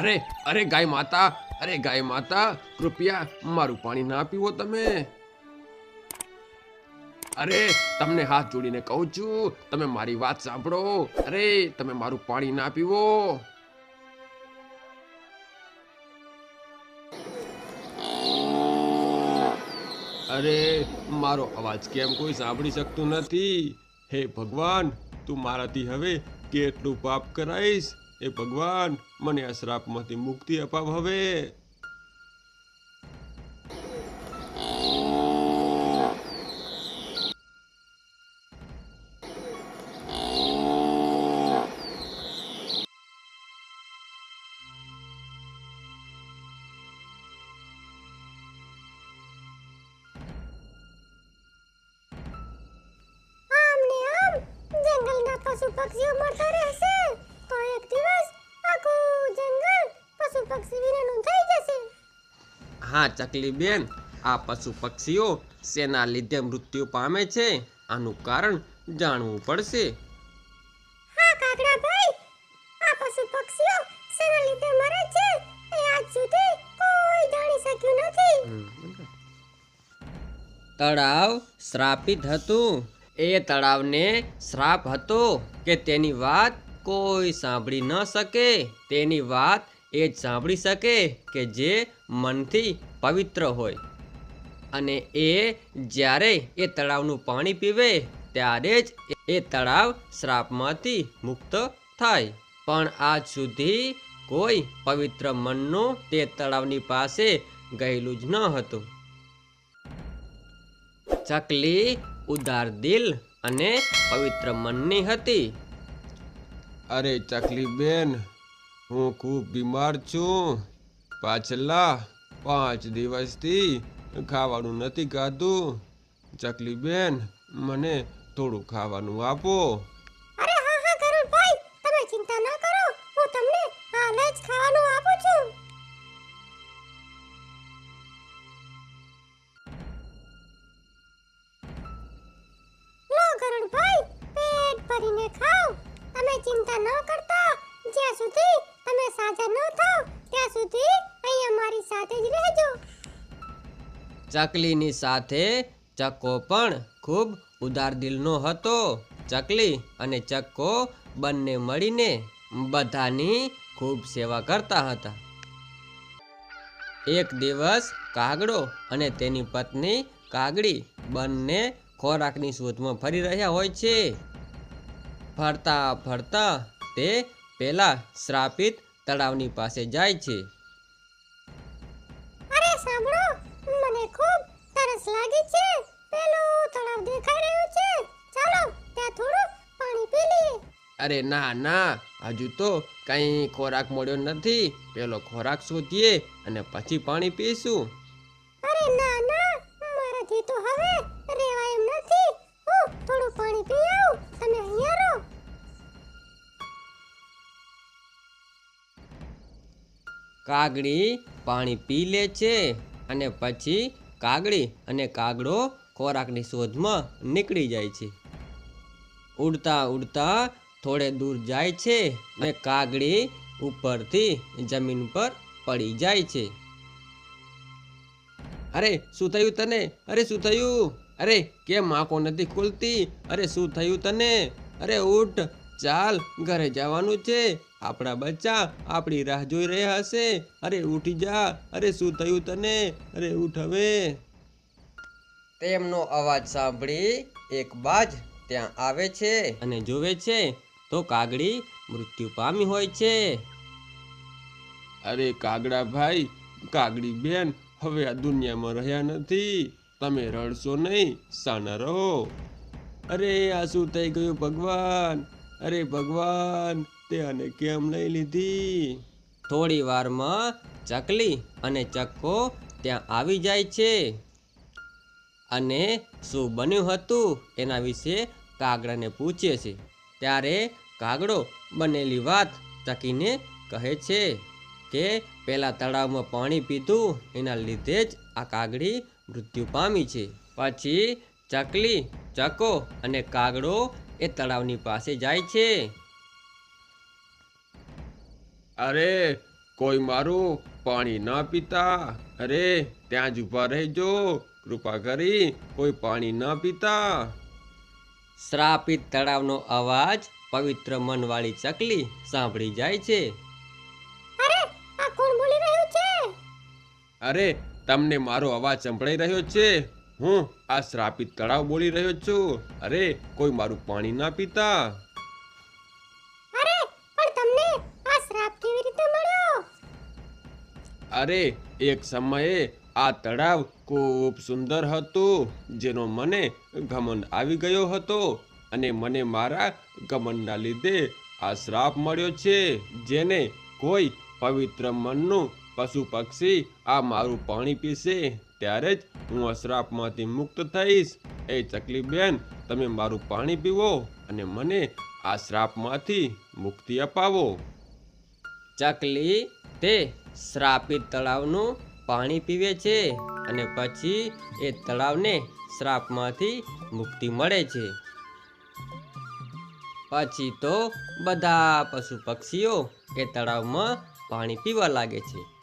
અરે અરે ગાય માતા, અરે ગાય માતા, કૃપયા મારું પાણી ના પીવો તમે. અરે, તમને હાથ જોડીને કહું છું, તમે મારી વાત સાંભળો. અરે, તમે મારું પાણી ના પીવો. અરે, મારો અવાજ કેમ કોઈ સાંભળી શકતું નથી? હે ભગવાન, તું મારાથી હવે કેટલું પાપ કરાઈશ? એ ભગવાન મને આ શ્રાપમાંથી મુક્તિ અપાવ હવે. પશુ પક્ષીઓ મળતા રહેશે. તો એક દિવસ આખું જંગલ પશુ પક્ષી વિનાનું થઈ જશે હા ચકલી બેન આ પશુ પક્ષીઓ સેના લીધે મૃત્યુ પામે છે આનું કારણ જાણવું પડશે હા કાકડા ભાઈ આ પશુ પક્ષીઓ સેના લીધે મરે છે એ આજ સુધી કોઈ જાણી શક્યું નથી તળાવ શ્રાપિત હતું એ તળાવને શ્રાપ હતો કે તેની વાત કોઈ સાંભળી ન શકે. તેની વાત એ જ સાંભળી શકે કે જે મનથી પવિત્ર હોય. અને એ જ્યારે એ તળાવનું પાણી પીવે, ત્યારે જ એ તળાવ શ્રાપમાંથી મુક્ત થાય. પણ આજ સુધી કોઈ પવિત્ર મનનું તે તળાવની પાસે ગયેલું જ ન હતું. ચકલી ઉદાર દિલ અને પવિત્ર મનની હતી. અરે ચકલી બેન હું ખૂબ બીમાર છું. પાછલા પાંચ દિવસથી ખાવાનું નથી ખાધું. ચકલી બેન મને થોડું ખાવાનું આપો. ભરીને ખાઓ તમે ચિંતા ન કરતા. જ્યાં સુધી તમે સાજા ન થાવ, ત્યાં સુધી અહીંયા મારી સાથે જ રહેજો. ચકલીની સાથે ચક્કો પણ ખૂબ ઉદાર દિલનો હતો. ચકલી અને ચક્કો બંને મળીને બધાની ખૂબ સેવા કરતા હતા. એક દિવસ કાગડો અને તેની પત્ની કાગડી બંને ખોરાકની શોધમાં ફરી રહ્યા હોય છે. ફરતા ફરતા તે પેલા શ્રાપિત તળાવની પાસે જાય છે. અરે સાંભળો મને ખૂબ તરસ લાગી છે. પેલું તળાવ દેખાઈ રહ્યું છે. ચાલો ત્યાં થોડું પાણી પી લઈએ. અરે ના ના હજુ તો કંઈ ખોરાક મળ્યો નથી. પેલો ખોરાક શોધીએ અને પછી પાણી પીશું. કાગડી પાણી પી લે છે અને પછી કાગડી અને કાગડો ખોરાકની શોધમાં નીકળી જાય છે. ઉડતા ઉડતા થોડે દૂર જાય છે અને કાગડી ઉપરથી જમીન પર પડી જાય છે. અરે, શું થયું તને? અરે, શું થયું? અરે, કેમ આંખો નથી ખુલતી? અરે, શું થયું તને? અરે, ઉઠ, ચાલ, ઘરે જવાનું છે. આપણા બચ્ચા આપણી રાહ જોઈ રહ્યા હશે. અરે ઉઠી જા. અરે શું થયું તને? અરે ઉઠ હવે. તેમનો અવાજ સાંભળી એક બાજ ત્યાં આવે છે. અને જોવે છે તો કાગડી મૃત્યુ પામી હોય છે. અરે કાગડા ભાઈ કાગડી બેન હવે આ દુનિયામાં રહ્યા નથી. તમે રડશો નહીં સાના રહો. અરે આ શું થઈ ગયું ભગવાન? અરે ભગવાન! તે આને કેમ લઈ લીધી? થોડી વારમાં ચકલી અને ચક્કો ત્યાં આવી જાય છે. અને શું બન્યું હતું એના વિશે કાગડાને પૂછે છે. ત્યારે કાગડો બનેલી વાત ચકીને કહે છે કે પેલા તળાવમાં પાણી પીધું, એના લીધે જ આ કાગડી મૃત્યુ પામી છે. પછી ચકલી ચકો અને કાગડો એ તળાવની પાસે જાય છે. અરે કોઈ મારું પાણી ના પીતા. અરે ત્યાં જ ઊભા રહેજો. કૃપા કરી કોઈ પાણી ના પીતા. શ્રાપિત તળાવનો અવાજ પવિત્ર મનવાળી ચકલી સાંભળી જાય છે. અરે આ કોણ બોલી રહ્યું છે? અરે તમને મારો અવાજ સંભળાઈ રહ્યો છે? હું આ શ્રાપિત તળાવ બોલી રહ્યો છું. અરે કોઈ મારું પાણી ના પીતા. અરે, એક સમયે આ તળાવ ખૂબ સુંદર હતું, જેનો મને ઘમંડ આવી ગયો હતો અને મને મારા ઘમંડના લીધે આ શ્રાપ મળ્યો છે, જેને કોઈ પવિત્ર મનનું પશુ પક્ષી આ મારું પાણી પીશે. ત્યારે જ હું આ શ્રાપમાંથી મુક્ત થઈશ. એ ચકલી બેન, તમે મારું પાણી પીવો અને મને આ શ્રાપમાંથી મુક્તિ અપાવો. ચકલી, તે શ્રાપિત તળાવનું પાણી પીવે છે અને પછી એ તળાવને શ્રાપમાંથી મુક્તિ મળે છે. પછી તો બધા પશુ પક્ષીઓ એ તળાવમાં પાણી પીવા લાગે છે.